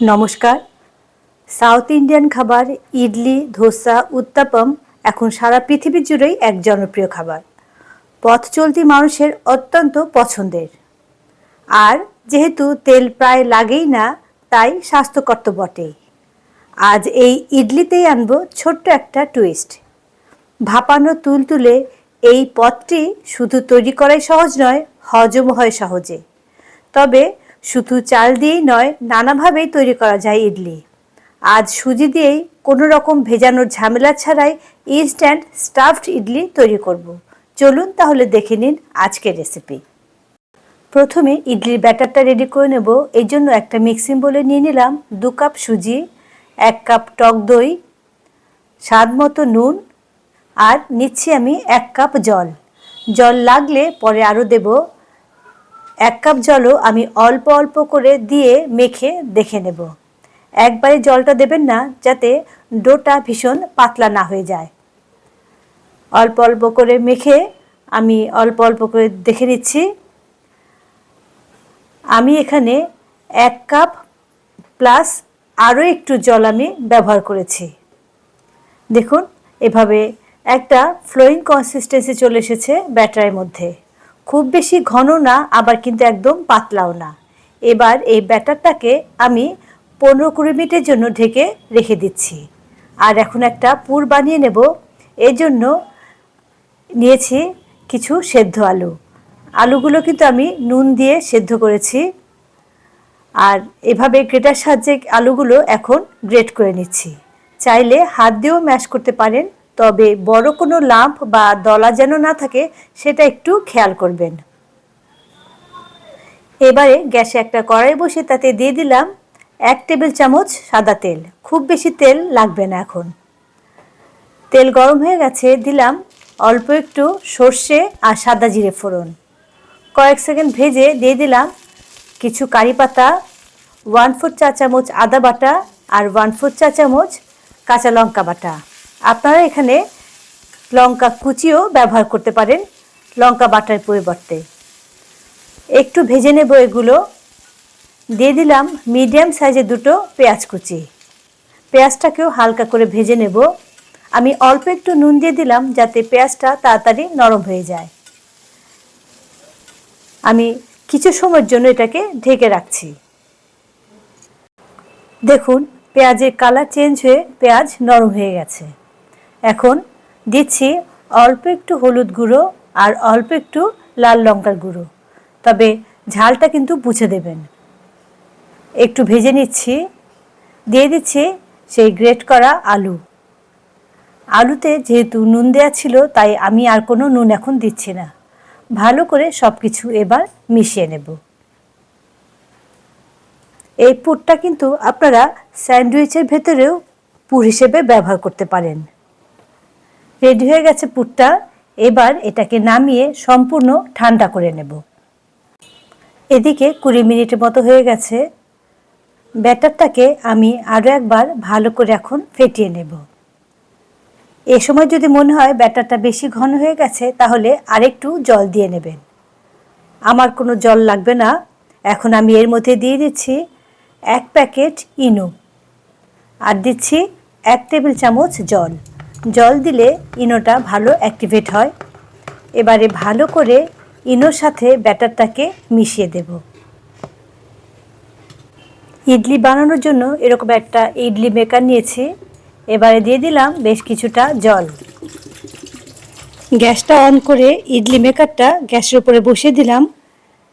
নমস্কার। South Indian খাবার, ইডলি, ধোসা, উত্তাপম এখন সারা পৃথিবী জুড়েই এক জনপ্রিয় খাবার। পথ চলতি মানুষের অত্যন্ত পছন্দের। আর যেহেতু তেল প্রায় লাগেই না, তাই স্বাস্থ্যকর তো বটেই। আজ এই ইডলিতেই আনব ছোট্ট একটা টুইস্ট ভাপানো তুলতুলে এই পথটি শুধু তৈরি করাই সহজ নয়, হজম হয় সহজে। তবে শুধু চাল দিয়েই নয়, নানাভাবেই তৈরি করা যায় ইডলি। আজ সুজি দিয়েই কোনো রকম ভেজানোর ঝামেলা ছাড়াই ইনস্ট্যান্ট স্টাফড ইডলি তৈরি করব। চলুন তাহলে দেখে নিন আজকের রেসিপি প্রথমে ইডলির ব্যাটারটা রেডি করে নেব। এই জন্য একটা মিক্সিং বলে নিয়ে নিলাম দু কাপ সুজি, এক কাপ টক দই, স্বাদ মতো নুন, আর নিচ্ছি আমি এক কাপ জল। জল লাগলে পরে আরও দেব এক কাপ জলও আমি অল্প অল্প করে দিয়ে মেখে দেখে নেব। একবারে জলটা দেবেন না যাতে ডোটা ভীষণ পাতলা না হয়ে যায়। অল্প অল্প করে মেখে আমি অল্প অল্প করে দেখে নিচ্ছি। আমি এখানে এক কাপ প্লাস আরও একটু জল আমি ব্যবহার করেছি। দেখুন, এভাবে একটা ফ্লোয়িং কনসিস্টেন্সি চলে এসেছে ব্যাটারের মধ্যে। খুব বেশি ঘন না, আবার কিন্তু একদম পাতলাও না। এবার এই ব্যাটারটাকে আমি পনেরো কুড়ি মিনিটের জন্য ঢেকে রেখে দিচ্ছি। আর এখন একটা পুর বানিয়ে নেব। এর জন্য নিয়েছি কিছু সেদ্ধ আলু। আলুগুলো কিন্তু আমি নুন দিয়ে সেদ্ধ করেছি। আর এভাবে গ্রেটার সাহায্যে আলুগুলো এখন গ্রেট করে নিচ্ছি। চাইলে হাত দিয়েও ম্যাশ করতে পারেন। তবে বড় কোনো লাম্প বা দলা যেন না থাকে, সেটা একটু খেয়াল করবেন। এবারে গ্যাসে একটা কড়াই বসে তাতে দিয়ে দিলাম এক টেবিল চামচ সাদা তেল। খুব বেশি তেল লাগবে না এখন। তেল গরম হয়ে গেছে, দিলাম অল্প একটু সর্ষে আর সাদা জিরে ফোড়ন। কয়েক সেকেন্ড ভেজে দিয়ে দিলাম কিছু কারি পাতা, ওয়ান ফোর চা চামচ আদা বাটা আর ওয়ান ফোর চা চামচ কাঁচা লঙ্কা বাটা। আপনারা এখানে লঙ্কা কুচিও ব্যবহার করতে পারেন, লঙ্কা বাটার পরিবর্তে। একটু ভেজে নেব এগুলো। দিয়ে দিলাম মিডিয়াম সাইজের দুটো পেঁয়াজ কুচি। পেঁয়াজটাকেও হালকা করে ভেজে নেব। আমি অল্প একটু নুন দিয়ে দিলাম যাতে পেঁয়াজটা তাড়াতাড়ি নরম হয়ে যায়। আমি কিছু সময়ের জন্য এটাকে ঢেকে রাখছি। দেখুন, পেঁয়াজের কালার চেঞ্জ হয়ে পেঁয়াজ নরম হয়ে গেছে। এখন দিচ্ছি অল্প একটু হলুদ গুঁড়ো আর অল্প একটু লাল লঙ্কার গুঁড়ো। তবে ঝালটা কিন্তু বুঝে দেবেন। একটু ভেজে নিচ্ছি। দিয়ে দিচ্ছি সেই গ্রেট করা আলু। আলুতে যেহেতু নুন দেওয়া ছিল, তাই আমি আর কোনো নুন এখন দিচ্ছি না। ভালো করে সব কিছু এবার মিশিয়ে নেব। এই পুরটা কিন্তু আপনারা স্যান্ডউইচের ভেতরেও পুর হিসেবে ব্যবহার করতে পারেন। রেডি হয়ে গেছে পুরটা। এবার এটাকে নামিয়ে সম্পূর্ণ ঠান্ডা করে নেব। এদিকে কুড়ি মিনিটের মতো হয়ে গেছে। ব্যাটারটাকে আমি আরও একবার ভালো করে এখন ফেটিয়ে নেব। এ সময় যদি মনে হয় ব্যাটারটা বেশি ঘন হয়ে গেছে, তাহলে আরেকটু জল দিয়ে নেবেন। আমার কোনো জল লাগবে না। এখন আমি এর মধ্যে দিয়ে দিচ্ছি এক প্যাকেট ইনো। আর দিচ্ছি এক টেবিল চামচ জল। জল দিলে ইনোটা ভালো অ্যাক্টিভেট হয়। এবারে ভালো করে ইনোর সাথে ব্যাটারটাকে মিশিয়ে দেব। ইডলি বানানোর জন্য এরকম একটা ইডলি মেকার নিয়েছি। এবারে দিয়ে দিলাম বেশ কিছুটা জল। গ্যাসটা অন করে ইডলি মেকারটা গ্যাসের উপরে বসিয়ে দিলাম।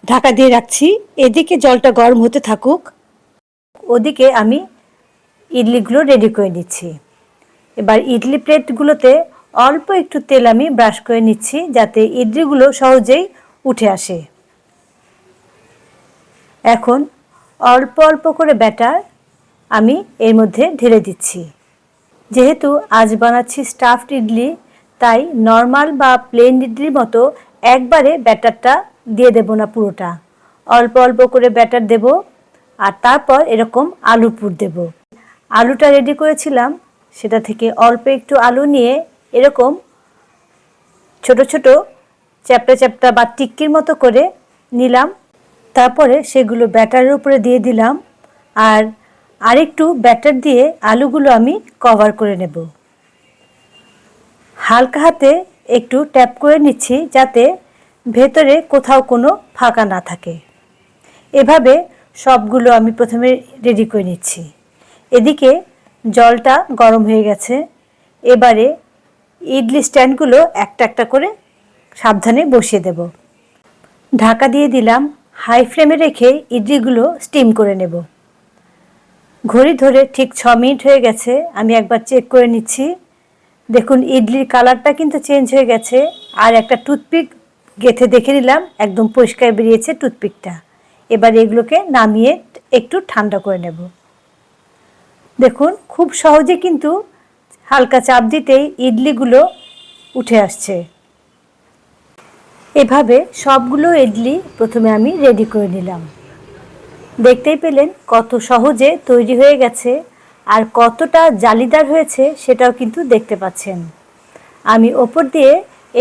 ঢাকা দিয়ে রাখছি। এদিকে জলটা গরম হতে থাকুক। ওদিকে আমি ইডলিগুলো রেডি করে নিচ্ছি। এবার ইডলি প্লেটগুলোতে অল্প একটু তেল আমি ব্রাশ করে নিচ্ছি যাতে ইডলিগুলো সহজেই উঠে আসে। এখন অল্প অল্প করে ব্যাটার আমি এর মধ্যে ঢেলে দিচ্ছি। যেহেতু আজ বানাচ্ছি স্টাফড ইডলি, তাই নর্মাল বা প্লেন ইডলির মতো একবারে ব্যাটারটা দিয়ে দেব না পুরোটা। অল্প অল্প করে ব্যাটার দেব আর তারপর এরকম আলু পুর দেব। আলুটা রেডি করেছিলাম সেটা থেকে অল্প একটু আলু নিয়ে এরকম ছোট ছোট চ্যাপটা চ্যাপটা বা টিক্কির মতো করে নিলাম। তারপরে সেগুলো ব্যাটারের উপরে দিয়ে দিলাম আর আরেকটু ব্যাটার দিয়ে আলুগুলো আমি কভার করে নেব। হালকা হাতে একটু ট্যাপ করে নিচ্ছি যাতে ভেতরে কোথাও কোনো ফাঁকা না থাকে। এভাবে সবগুলো আমি প্রথমে রেডি করে নিচ্ছি। এদিকে জলটা গরম হয়ে গেছে। এবারে ইডলি স্ট্যান্ডগুলো একটা একটা করে সাবধানে বসিয়ে দেব। ঢাকা দিয়ে দিলাম হাই ফ্লেমে রেখে ইডলিগুলো স্টিম করে নেব। ঘড়ি ধরে ঠিক ছ মিনিট হয়ে গেছে, আমি একবার চেক করে নিচ্ছি। দেখুন, ইডলির কালারটা কিন্তু চেঞ্জ হয়ে গেছে। আর একটা টুথপিক গেথে দেখে নিলাম, একদম পরিষ্কার বেরিয়েছে টুথপিকটা। এবার এগুলোকে নামিয়ে একটু ঠান্ডা করে নেব। দেখুন, খুব সহজে কিন্তু হালকা চাপ দিতেই ইডলিগুলো উঠে আসছে। এভাবে সবগুলো ইডলি প্রথমে আমি রেডি করে নিলাম। দেখতেই পেলেন কত সহজে তৈরি হয়ে গেছে আর কতটা জালিদার হয়েছে সেটাও কিন্তু দেখতে পাচ্ছেন। আমি ওপর দিয়ে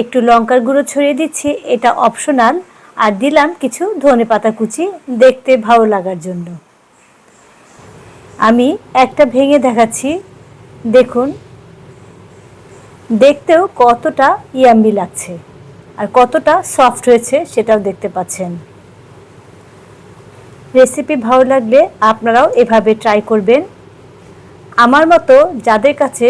একটু লঙ্কার গুঁড়ো ছড়িয়ে দিচ্ছি, এটা অপশনাল আর দিলাম কিছু ধনে পাতা কুচি দেখতে ভালো লাগার জন্য। আমি একটা ভেঙে দেখাচ্ছি। দেখুন। দেখতেও কতটা ইয়াম্বি লাগছে আর কতটা সফট হয়েছে সেটাও দেখতে পাচ্ছেন। রেসিপি ভালো লাগলে আপনারাও এভাবে ট্রাই করবেন। আমার মতো যাদের কাছে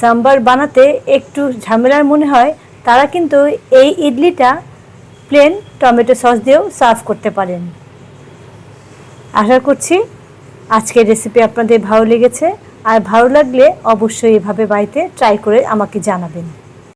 সাম্বার বানাতে একটু ঝামেলার মনে হয়, তারা কিন্তু এই ইডলিটা প্লেন টমেটো সস দিয়েও সার্ভ করতে পারেন। আশা করছি আজকের রেসিপি আপনাদের ভালো লেগেছে, আর ভালো লাগলে অবশ্যই এভাবে বাড়িতে ট্রাই করে আমাকে জানাবেন।